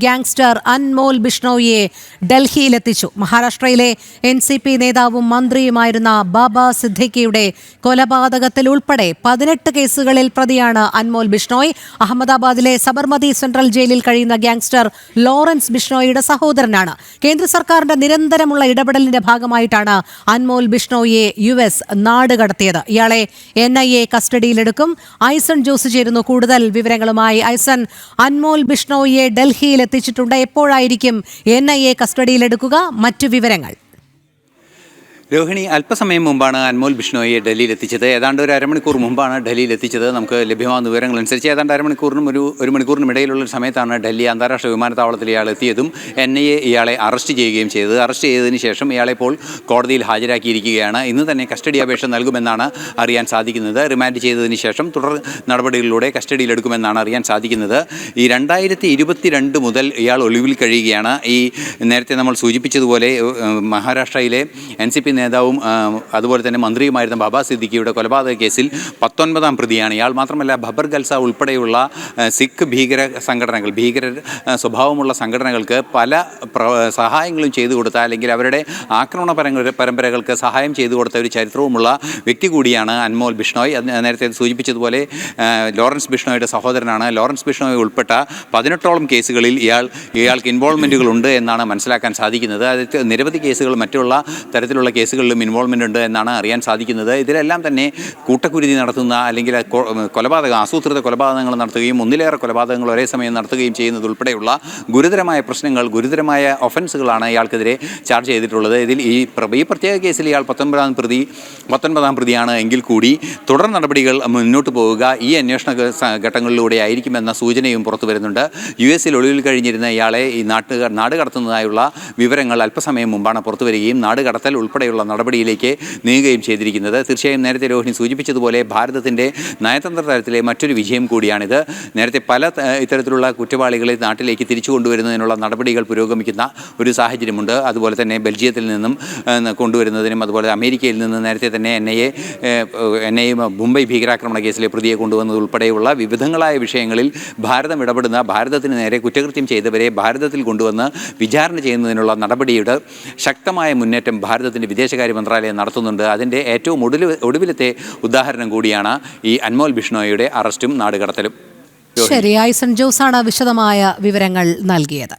Gangster Anmol ബിഷ്ണോയിയെ ഡൽഹിയിലെത്തിച്ചു. മഹാരാഷ്ട്രയിലെ N C P നേതാവും മന്ത്രിയുമായിരുന്ന ബാബ സിദ്ദിഖിയുടെ കൊലപാതകത്തിൽ ഉൾപ്പെടെ പതിനെട്ട് കേസുകളിൽ പ്രതിയാണ് അൻമോൽ ബിഷ്ണോയ്. അഹമ്മദാബാദിലെ സബർമതി സെൻട്രൽ ജയിലിൽ കഴിയുന്ന ഗ്യാങ്സ്റ്റർ ലോറൻസ് ബിഷ്ണോയിയുടെ സഹോദരനാണ്. കേന്ദ്ര സർക്കാരിന്റെ നിരന്തരമുള്ള ഇടപെടലിന്റെ ഭാഗമായിട്ടാണ് അൻമോൽ ബിഷ്ണോയിയെ യു എസ് നാടുകടത്തിയത് ഇയാളെ എൻ ഐ എ കസ്റ്റഡിയിലെടുക്കും. ഐസൺ ജോസ് ചേരുന്നു. കൂടുതൽ വിവരങ്ങളുമായി ഐസൺ അൻമോൽ ബിഷ്ണോയിയെ ഡൽഹിയിൽ എത്തിച്ചിട്ടുണ്ട്. എപ്പോഴായിരിക്കും എൻ ഐ എ കസ്റ്റഡിയിലെടുക്കുക മറ്റു വിവരങ്ങൾ. രോഹിണി അല്പസമയം മുമ്പാണ് അൻമോൽ ബിഷ്ണോയെ ഡൽഹിയിൽ എത്തിച്ചത് ഏതാണ്ട് ഒരു അരമണിക്കൂർ മുമ്പാണ് ഡൽഹിയിൽ എത്തിച്ചത് നമുക്ക് ലഭ്യമാകുന്ന വിവരങ്ങൾ അനുസരിച്ച് ഏതാണ്ട് അരമണിക്കൂറിനും ഒരു ഒരു മണിക്കൂറിനും ഇടയിലുള്ള സമയത്താണ് ഡൽഹി അന്താരാഷ്ട്ര വിമാനത്താവളത്തിൽ ഇയാൾ എത്തിയതും എൻ ഐ എ ഇയാളെ അറസ്റ്റ് ചെയ്യുകയും ചെയ്തത്. അറസ്റ്റ് ചെയ്തതിന് ശേഷം ഇയാളെ ഇപ്പോൾ കോടതിയിൽ ഹാജരാക്കിയിരിക്കുകയാണ്. ഇന്ന് തന്നെ കസ്റ്റഡി അപേക്ഷ നൽകുമെന്നാണ് അറിയാൻ സാധിക്കുന്നത്. റിമാൻഡ് ചെയ്തതിന് ശേഷം തുടർ നടപടികളിലൂടെ കസ്റ്റഡിയിലെടുക്കുമെന്നാണ് അറിയാൻ സാധിക്കുന്നത്. ഈ രണ്ടായിരത്തി ഇരുപത്തിരണ്ട് മുതൽ ഇയാൾ ഒളിവിൽ കഴിയുകയാണ്. ഈ നേരത്തെ നമ്മൾ സൂചിപ്പിച്ചതുപോലെ മഹാരാഷ്ട്രയിലെ എൻ സി പി നേതാവും അതുപോലെ തന്നെ മന്ത്രിയുമായിരുന്ന ബാബ സിദ്ദിഖിയുടെ കൊലപാതക കേസിൽ പത്തൊൻപതാം പ്രതിയാണ് ഇയാൾ. മാത്രമല്ല ബബർ ഗൽസ ഉൾപ്പെടെയുള്ള സിഖ് ഭീകര സംഘടനകൾ ഭീകര സ്വഭാവമുള്ള സംഘടനകൾക്ക് പല സഹായങ്ങളും ചെയ്തു കൊടുത്ത അല്ലെങ്കിൽ അവരുടെ ആക്രമണ പരമ്പരകൾക്ക് സഹായം ചെയ്തു കൊടുത്ത ഒരു ചരിത്രവുമുള്ള വ്യക്തി കൂടിയാണ് അൻമോൽ ബിഷ്ണോയ്. നേരത്തെ സൂചിപ്പിച്ചതുപോലെ ലോറൻസ് ബിഷ്ണോയുടെ സഹോദരനാണ്. ലോറൻസ് ബിഷ്ണോയ് ഉൾപ്പെട്ട പതിനെട്ടോളം കേസുകളിൽ ഇയാൾ ഇയാൾക്ക് ഇൻവോൾവ്മെന്റുകൾ ഉണ്ട് എന്നാണ് മനസ്സിലാക്കാൻ സാധിക്കുന്നത്. അതായത് നിരവധി കേസുകൾ മറ്റുള്ള തരത്തിലുള്ള കേസുകളിലും ഇൻവോൾവ്മെന്റ് ഉണ്ട് എന്നാണ് അറിയാൻ സാധിക്കുന്നത്. ഇതിലെല്ലാം തന്നെ കൂട്ടക്കുരുതി നടത്തുന്ന അല്ലെങ്കിൽ കൊലപാതക ആസൂത്രിത കൊലപാതകങ്ങൾ നടത്തുകയും ഒന്നിലേറെ കൊലപാതകങ്ങൾ ഒരേ സമയം നടത്തുകയും ചെയ്യുന്നത് ഉൾപ്പെടെയുള്ള ഗുരുതരമായ പ്രശ്നങ്ങൾ ഗുരുതരമായ ഒഫൻസുകളാണ് ഇയാൾക്കെതിരെ ചാർജ് ചെയ്തിട്ടുള്ളത്. ഇതിൽ ഈ ഈ പ്രത്യേക കേസിൽ ഇയാൾ പത്തൊൻപതാം പ്രതി പത്തൊൻപതാം പ്രതിയാണ് എങ്കിൽ കൂടി തുടർ നടപടികൾ മുന്നോട്ട് പോവുക. ഈ അന്വേഷണ ഘട്ടങ്ങളിലൂടെ ആയിരിക്കുമെന്ന സൂചനയും പുറത്തു വരുന്നുണ്ട്. യു എസിൽ ഒളിവിൽ കഴിഞ്ഞിരുന്ന ഇയാളെ ഈ നാട്ടുകാർ നാട് കടത്തുന്നതായുള്ള വിവരങ്ങൾ അല്പസമയം മുമ്പാണ് പുറത്തു വരികയും നാട് കടത്തൽ ഉൾപ്പെടെയുള്ള നടപടിയിലേക്ക് നീങ്ങുകയും ചെയ്തിരിക്കുന്നത്. തീർച്ചയായും നേരത്തെ രോഹിണി സൂചിപ്പിച്ചതുപോലെ ഭാരതത്തിന്റെ നയതന്ത്ര തലത്തിലെ മറ്റൊരു വിജയം കൂടിയാണിത്. നേരത്തെ പല ഇത്തരത്തിലുള്ള കുറ്റവാളികളെ നാട്ടിലേക്ക് തിരിച്ചു കൊണ്ടുവരുന്നതിനുള്ള നടപടികൾ പുരോഗമിക്കുന്ന ഒരു സാഹചര്യമുണ്ട്. അതുപോലെ തന്നെ ബെൽജിയത്തിൽ നിന്നും കൊണ്ടുവരുന്നതിനും അതുപോലെ അമേരിക്കയിൽ നിന്ന് നേരത്തെ തന്നെ N I A N I Mumbai ഭീകരാക്രമണ കേസിലെ പ്രതിയെ കൊണ്ടുവന്നത് ഉൾപ്പെടെയുള്ള വിവിധങ്ങളായ വിഷയങ്ങളിൽ ഭാരതം ഇടപെടുന്ന ഭാരതത്തിന് നേരെ കുറ്റകൃത്യം ചെയ്തവരെ ഭാരതത്തിൽ കൊണ്ടുവന്ന് വിചാരണ ചെയ്യുന്നതിനുള്ള നടപടിയുടെ ശക്തമായ മുന്നേറ്റം ഭാരതത്തിന്റെ വിദേശകാര്യ മന്ത്രാലയം നടത്തുന്നുണ്ട്. അതിന്റെ ഏറ്റവും ഒടുവിൽ ഒടുവിലത്തെ ഉദാഹരണം കൂടിയാണ് ഈ അൻമോൽ ബിഷ്ണോയുടെ അറസ്റ്റും നാടുകടത്തലും. ശരി ഐസൺ ജോസാണ് വിശദമായ വിവരങ്ങൾ നൽകിയത്.